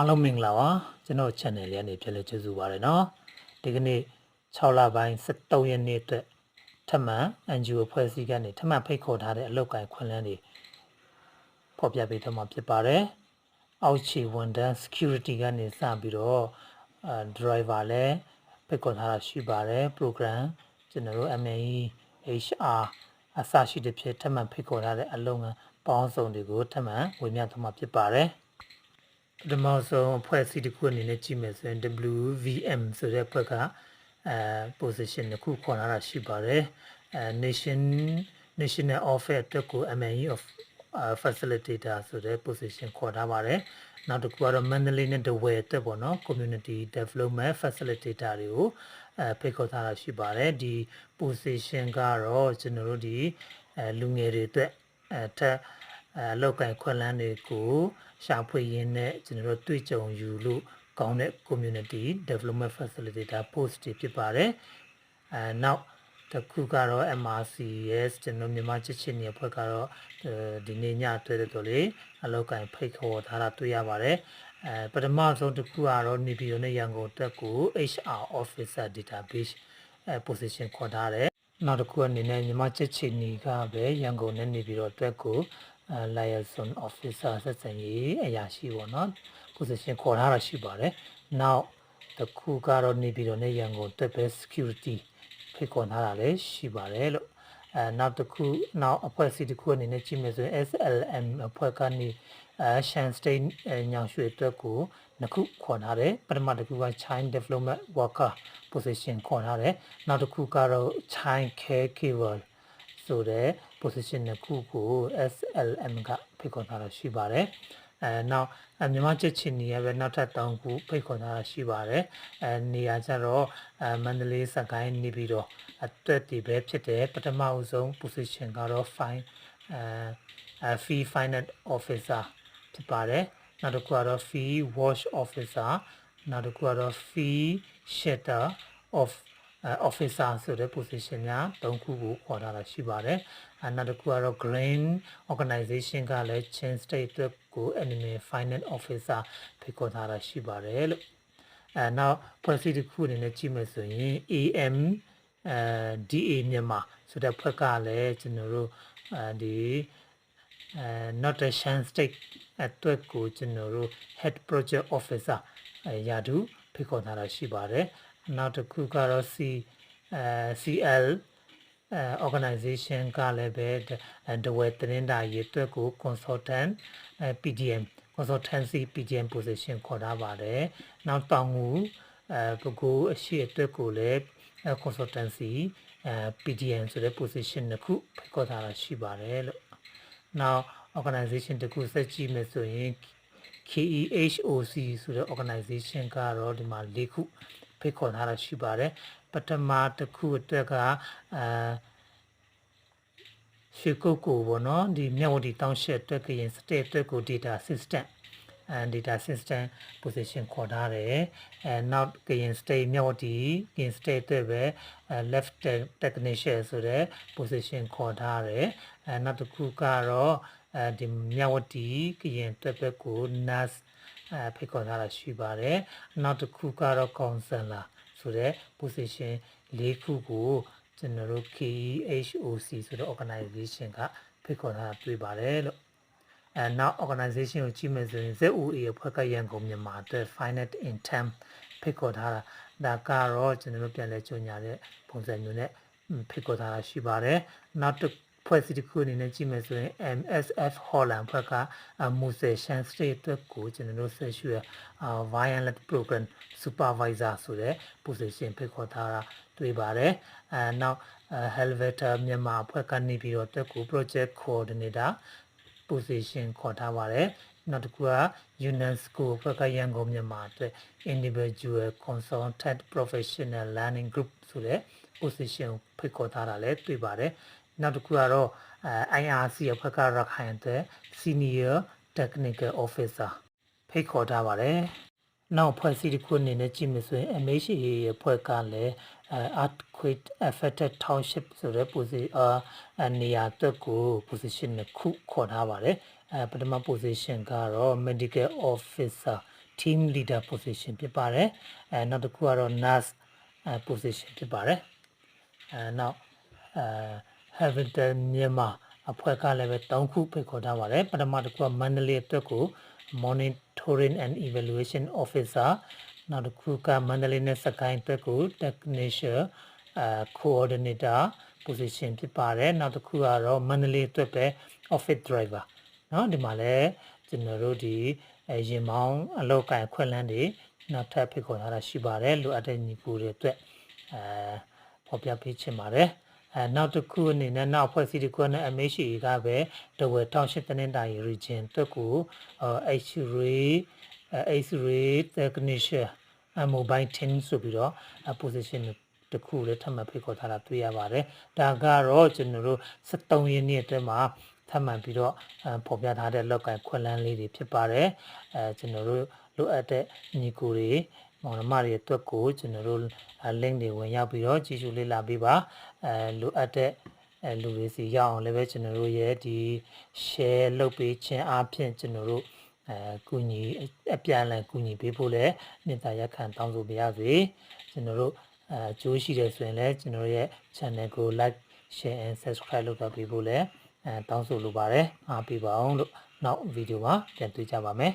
အားလုံးမင်္ဂလာပါကျွန်တော် channel လေးကနေပြန်လည်ကြိုဆိုပါရနော်ဒီကနေ့6လပိုင်း73ရက်နေ့အတွက်ထပ်မံ NGO ဖွဲ့စည်းကနေထပ်မံဖိတ်ခေါ်ထားတဲ့အလုပ်ကိုင်ခွင့်လန်းတွေဖော်ပြပေးတော့မှာဖြစ်ပါတယ်အောက်ခြေဝန်ထမ်း security ကနေစပြီးတော့အဲ driver လည်းဖိတ်ခေါ်ထားတာရှိပါတယ် program ကျွန်တော်တို့ MAE HR အစရှိတဲ့ဖြစ်ထပ်မံဖိတ်ခေါ်ထားတဲ့အလုပ်ငန်းပေါင်းစုံတွေကိုထပ်မံဝေမျှသွားမှာဖြစ်ပါတယ် ပထမဆုံးအဖွဲ့အစည်းတစ်ခုအနေနဲ့ကြည့်မယ်ဆိုရင် WVM ဆိုတဲ့အဖွဲ့ကအဲ position တစ်ခုခေါ်လာတာရှိပါတယ်အဲ nation national office အတွက်ကို MNE of uh, facilitator ဆိုတဲ့ position ခေါ်ထားပါတယ်နောက်တစ်ခုကတော့ Mandalay နဲ့ Dawei အတွက်ပေါ့နော် community development facilitator တွေကိုအဲဖိတ်ခေါ်ထားတာရှိပါတယ်ဒီ position ကတော့ကျွန်တော်တို့ဒီအဲလူငယ်တွေအတွက်အဲထက်အဲလောက်ကန်ခွက်လန်းတွေကို ရှာဖွေရင်းနဲ့ကျွန်တော်တို့တွေ့ကြုံယူလို့ကောင်းတဲ့ community development facilitator post တွေဖြစ်ပါတယ်အဲနောက်တစ်ခုကတော့ MRCS ကျွန်တော်မြန်မာချစ်ချစ်နေအဖွဲ့ကတော့အဲဒီနေ့ညတွေ့တဲ့တော်လေးအလောက်ကန်ဖိတ်ခေါ်ထားတာတွေ့ရပါတယ်အဲပထမဆုံးတစ်ခုကတော့နေပြည်တော်နဲ့ရန်ကုန်တက်ကို HR officer database အဲ position ခေါ်ထားတယ် နောက်တစ်ခုအနေနဲ့မြန်မာချစ်ချစ်နေကပဲရန်ကုန်နဲ့နေပြည်တော်အတွက်ကိုအဲ liaison officer ဆက်ဆံရေးအရာရှိပေါ့နော် position ခေါ်ထားတာရှိပါတယ်နောက်တစ်ခုကတော့နေပြည်တော်နဲ့ရန်ကုန်အတွက်ပဲ security ဖိတ်ခေါ်ထားတာလည်းရှိပါတယ်လို့အဲနောက်တစ်ခုနောက်အဖွဲ့အစည်းတစ်ခုအနေနဲ့ကြည့်မယ်ဆိုရင် SLM အဖွဲ့ကနေအဲ Shan State ညောင်ရွှေအတွက်ကို နှစ်ခုခေါ်ထားတယ်ပထမတစ်ခုက Child Development Worker position ခေါ်ထားတယ်နောက်တစ်ခုကတော့ Child Caregiver ဆိုတဲ့ position နှစ်ခုကို SLM ကဖိတ်ခေါ်ထားတာရှိပါတယ်အဲနောက်အဲမြန်မာချက်ချင်းနေရပဲနောက်ထပ်တောင်းခုဖိတ်ခေါ်ထားတာရှိပါတယ်အဲနေရာကျတော့အဲမန္တလေးစကိုင်းနေပြီးတော့အတွက်တည်ပဲဖြစ်တယ်ပထမအဆုံး position ကတော့ fine အဲ fee finance officer ဖြစ်ပါတယ် နောက်တစ်ခုကတော့ fee wash officer နောက်တစ်ခုကတော့ fee shutter of officer ဆိုတဲ့ position များ၃ခုကိုခေါ်ထားတာရှိပါတယ်။အဲနောက်တစ်ခုကတော့ Green Organization ကလည်း Chin State အတွက်ကို Animal Finance Officer ဖိတ်ခေါ်ထားတာရှိပါတယ်လို့အဲနောက်ဖွဲ့စည်းတစ်ခုအနေနဲ့ကြည့်မယ်ဆိုရင် AM အဲ DA မြန်မာဆိုတဲ့ဖွဲ့ကလည်းကျွန်တော်တို့အဲဒီ အဲ Northern State အတွက်ကိုကျွန်တော်တို့ Head Project Officer ရာထူးဖိတ်ခေါ်ထားတာရှိပါတယ်။နောက်တစ်ခုကတော့ C အဲ CL အဲ organization ကလည်းပဲတဝဲတင်းတာရေးအတွက်ကို consultant အဲ PDM consultancy PDM position ခေါ်ထားပါတယ်နောက်တောင်ငူအဲပကူအရှိအတွက်ကိုလည်း consultancy အဲ PDM ဆိုတဲ့ position တစ်ခုခေါ်ထားတာရှိပါတယ်လို့ နောက် organization တစ်ခုစက်ကြည့်မယ်ဆိုရင် KEHOC ဆိုတဲ့ organization ကတော့ဒီမှာ၄ခုဖိတ်ခေါ်ထားတာရှိပါတယ်ပထမတစ်ခုအတွက်ကအာရှေကုတ်ကိုပေါ့နော်ဒီမြဝတီတောင်းရှက်အတွက်ကရင်စတဲ့အတွက်ကို data system and data system position ခေါ်ထားတယ်အဲနောက်ကရင် state မြဝတီကရင် state အတွက်ပဲ left technician ဆိုတဲ့ position ခေါ်ထားတယ်အဲနောက်တစ်ခုကတော့အဲဒီမြဝတီကရင်အတွက်ပဲကို NAS အဲဖိတ်ခေါ်ထားတာရှိပါတယ်နောက်တစ်ခုကတော့ counselor ဆိုတဲ့ position ၄ခုကိုကျွန်တော်တို့ KEHOC ဆိုတဲ့ organization ကဖိတ်ခေါ်ထားတာတွေ့ပါတယ်လို့ အဲနောက် organization ကိုကြည့်မယ်ဆိုရင် ZOA အဖွဲ့ကရန်ကုန်မြန်မာအတွက် finance in term ဖိတ်ခေါ်ထားတာဒါကတော့ကျွန်တော်တို့ပြန်လဲကြညာတဲ့ပုံစံမျိုးနဲ့ဖိတ်ခေါ်ထားတာရှိပါတယ်နောက်တစ်ဖွဲ့စည်းတစ်ခုအနေနဲ့ကြည့်မယ်ဆိုရင် MSF Holland ဘက်ကမူဆယ် Shan State အတွက်ကိုကျွန်တော်တို့ဆက်ရှိရ Violent Program Supervisor ဆိုတဲ့ position ဖိတ်ခေါ်ထားတာတွေ့ပါတယ်အဲနောက် Helvetor မြန်မာအဖွဲ့ကနေပြီးတော့တက်ကို Project Coordinator position ခေါ်ထားပါတယ်နောက်တစ်ခုက UNESCO ဘက်ကရန်ကုန်မြန်မာအတွက် Individual Consultant Professional Learning Group ဆိုတဲ့ position ဖိတ်ခေါ်ထားတာလည်းတွေ့ပါတယ်နောက်တစ်ခုကတော့အဲ IRC အဖွဲ့ကရခိုင်တဲ့ Senior Technical Officer ဖိတ်ခေါ်ထားပါတယ် နောက်ဖွဲ့စည်းတစ်ခုအနေနဲ့ကြည့်မယ်ဆိုရင် MHA ရဲ့ဖွဲ့ကလည်း earthquake affected township ဆိုတဲ့ position အနေရာအတွက်ကို position နှစ်ခုခေါ်ထားပါတယ်အဲပထမ position ကတော့ medical officer team leader position ဖြစ်ပါတယ်အဲနောက်တစ်ခုကတော့ nurse အဲ position ဖြစ်ပါတယ်အဲနောက်အဲ Habitat မြန်မာအဖွဲ့ကလည်းပဲ၃ခုဖိတ်ခေါ်ထားပါတယ်ပထမတစ်ခုကမန္တလေးအတွက်ကို monitoring and evaluation officer နောက်တစ်ခုကမန္တလေးနဲ့စကိုင်းအတွက်ကို technician အဲ coordinator position ဖြစ်ပါတယ်နောက်တစ်ခုကတော့မန္တလေးအတွက်ပဲ office driver เนาะဒီမှာလည်းကျွန်တော်တို့ဒီအဲရင်မောင်းအလောက်ကန်ခွက်လန်းတွေနောက်ထပ်ဖိတ်ခေါ်ထားတာရှိပါတယ်လိုအပ်တဲ့ညီကိုတွေအတွက်အဲဖော်ပြပေးချင်ပါတယ် အဲနောက်တစ်ခုအနေနဲ့နောက်ဖွဲ့စည်းတစ်ခုနဲ့ MHA ကပဲတဝယ်18တနင်္သာရီ region အတွက်ကို X-ray X-ray technician အ mobile team ဆိုပြီးတော့ position တစ်ခုလည်းထပ်မံဖိတ်ခေါ်ထားတာတွေ့ရပါတယ်။ဒါကတော့ကျွန်တော်တို့73ရက်နေ့အတွင်းမှာထပ်မံပြီးတော့ပေါ်ပြထားတဲ့လောက်ကန်ခွက်လန်းလေးတွေဖြစ်ပါတယ်။အဲကျွန်တော်တို့လိုအပ်တဲ့ညီကိုတွေမောင်နှမတွေအတွက်ကိုကျွန်တော်တို့ link တွေဝင်ရောက်ပြီးတော့ကြည့်ရှုလေ့လာပေးပါ။ အဲလိုအပ်တဲ့အဲလူတွေစီရအောင်လည်းပဲကျွန်တော်တို့ရဲ့ဒီ share လုပ်ပေးခြင်းအပြင်ကျွန်တော်တို့အဲကုညီအပြန်အလှန်ကုညီပေးဖို့လည်းမြင့်တာရက်ခံတောင်းဆိုပါရစေကျွန်တော်တို့အဲအကျိုးရှိတယ်ဆိုရင်လည်းကျွန်တော်ရဲ့ channel ကို like share and subscribe လုပ်တော့ပေးဖို့လည်းအဲတောင်းဆိုလိုပါတယ်အားပေးပါအောင်လို့နောက်ဗီဒီယိုမှာပြန်တွေ့ကြပါမယ်